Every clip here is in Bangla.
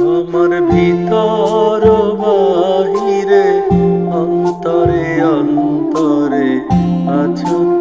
আমার ভিতর বাহিরে অন্তরে অন্তরে আছো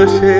বসে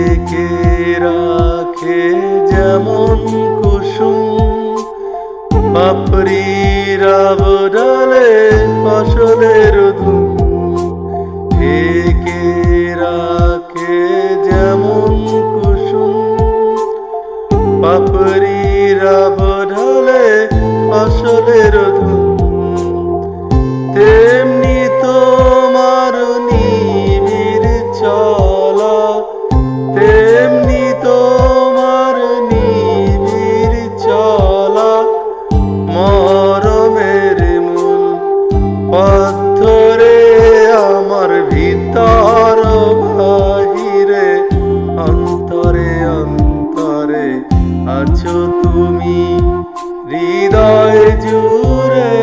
ঢেকে রাখে যেমন কুসুম। পাপড়ির আবডালে ফসলের ধুম ঢেকে রাখে যেমন কুসুম। পাপড়ির আবডালে ফসলের ধুম তুমি হৃদয় জুড়ে